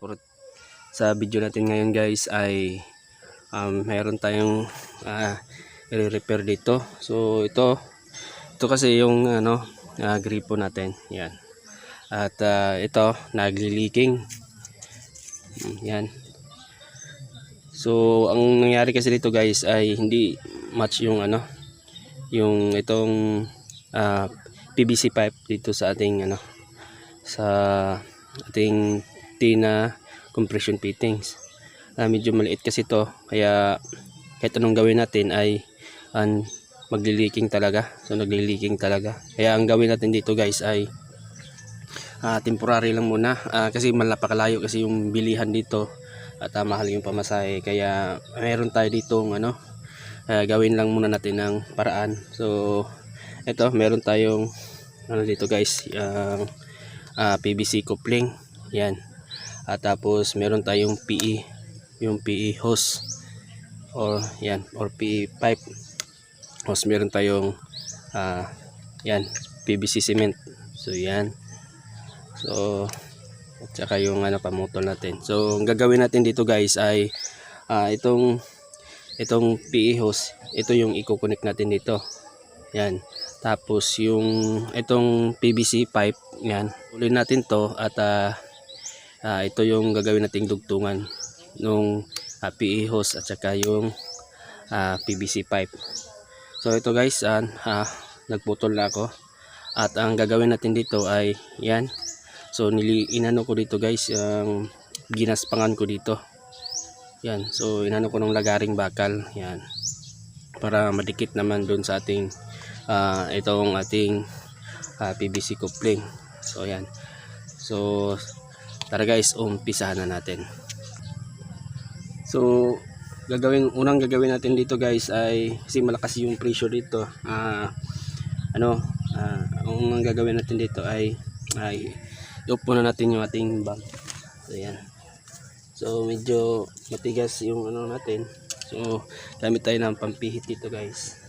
Puro- sa video natin ngayon guys ay um, mayroon tayong ah, i-repair dito. So ito ito kasi yung ano ah, gripo natin. Yan. At ah, ito nagli-leaking. Mm, Yan. So ang nangyari kasi dito guys ay hindi match yung ano yung itong ah, PVC pipe dito sa ating ano sa ating tina compression fittings. Ah, medyo maliit kasi to kaya kahit anong gawin natin ay an magli-leaking talaga. So nagli-leaking talaga. Kaya ang gawin natin dito guys ay ah, temporary lang muna Ah, kasi malapakalayo kasi yung bilihan dito at ah, mahal yung pamasahe kaya meron tayo dito ano ah, gawin lang muna natin ng paraan. So ito meron tayong ano dito guys yung ah, PVC coupling yan at tapos meron tayong PE yung PE hose. Or yan or PE pipe. Tapos meron tayong ah, yan PVC cement. So yan. So at saka yung ano pamutol natin. So ang gagawin natin dito guys ay ah, itong itong PE hose ito yung i-connect natin dito. Yan. Tapos yung itong PVC pipe yan. Ulin natin to at ah, ah, ito yung gagawin nating dugtungan nung ah, PE hose at saka yung ah, PVC pipe. So ito guys ah, ah, nagputol na ako. At ang gagawin natin dito ay yan. So nili inano ko dito guys ang ginaspangan ko dito. Yan. So inano ko ng lagaring bakal. Yan. Para madikit naman doon sa ating ah, itong ating ah, PVC coupling. So yan. So tara guys umpisahan na natin. So gagawin unang gagawin natin dito guys ay kasi malakas yung pressure dito ah ano ah, ang unang gagawin natin dito ay ay iupo na natin yung ating bag. So yan so medyo matigas yung ano natin. So gamit tayo ng pampihit dito guys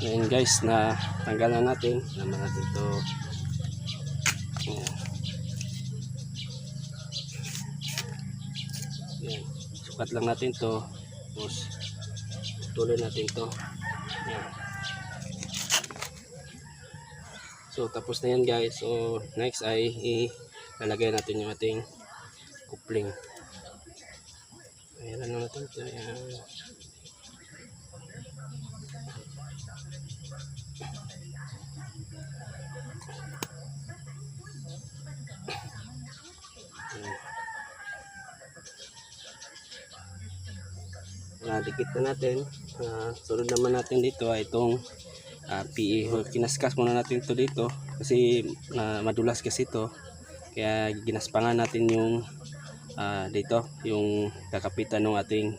Ngayon guys, na tanggal na natin. Naman natin ito. Ayan. Ayan. Sukat lang natin to. Tapos, tuloy natin to. Ayan. So, tapos na yan guys. So, next ay ilalagay natin yung ating coupling. Ayan lang natin ito. Ayan. Nadikit na natin. Ah, sunod naman natin dito ay itong ah, PE hose. kinaskas muna natin ito dito kasi ah, madulas kasi ito. Kaya ginaspangan natin yung ah, dito yung kakapitan ng ating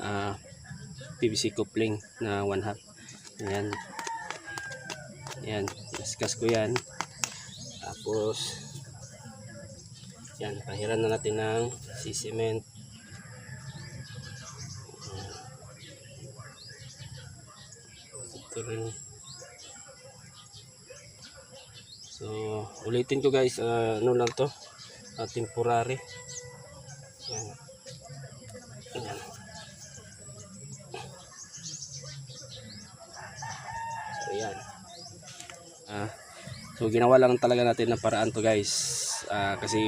ah, PVC coupling na 1 half yan yan kinaskas ko yan. Tapos yan pahiran na natin ng cement ito rin. So ulitin ko guys ah, ano lang to? Ah, temporary. Yan yan so yan ah, so ginawa lang talaga natin ng paraan to guys Ah, kasi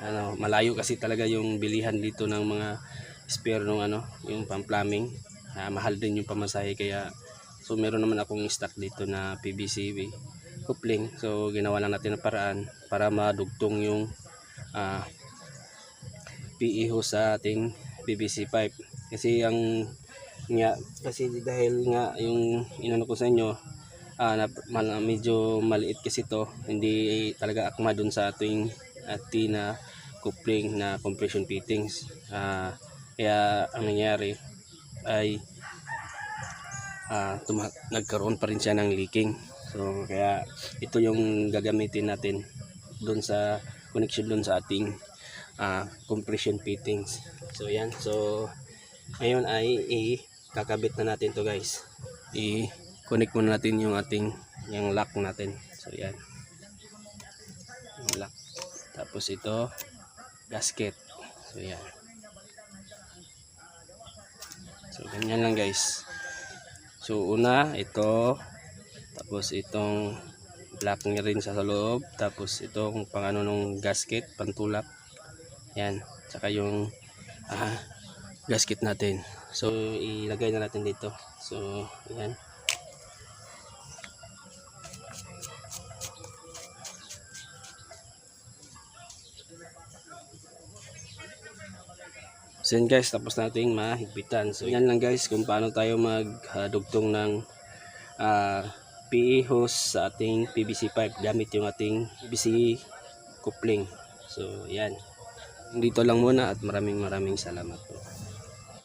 ano malayo kasi talaga yung bilihan dito ng mga spare nung ano yung pang plumbing Ah, mahal din yung pamasahe kaya So meron naman akong stock dito na PVC coupling. So ginawa lang natin ng paraan para madugtong yung ah, PE hose sa ating PVC pipe. Kasi ang nga kasi dahil nga yung inano ko sa inyo ah, na, mal, medyo maliit kasi to hindi talaga akma dun sa ating ating na coupling na compression fittings. Ah, kaya ang nangyari ay ah tuma- nagkaroon pa rin siya ng leaking. So kaya ito yung gagamitin natin doon sa connection doon sa ating ah, compression fittings. So yan. So ngayon ay i-kakabit na natin to guys. I-connect muna natin yung ating yung lock natin. So yan. Yung lock. Tapos ito gasket. So yan. So ganyan lang guys. So una ito tapos itong black niya rin sa loob tapos itong pang ano nung gasket pantulak yan saka yung ah, gasket natin so ilagay na natin dito so yan So yan guys, tapos nating mahigpitan. So yan lang guys kung paano tayo magdugtong ng ah, PE hose sa ating PVC pipe gamit yung ating PVC coupling. So yan. Dito lang muna at maraming maraming salamat po.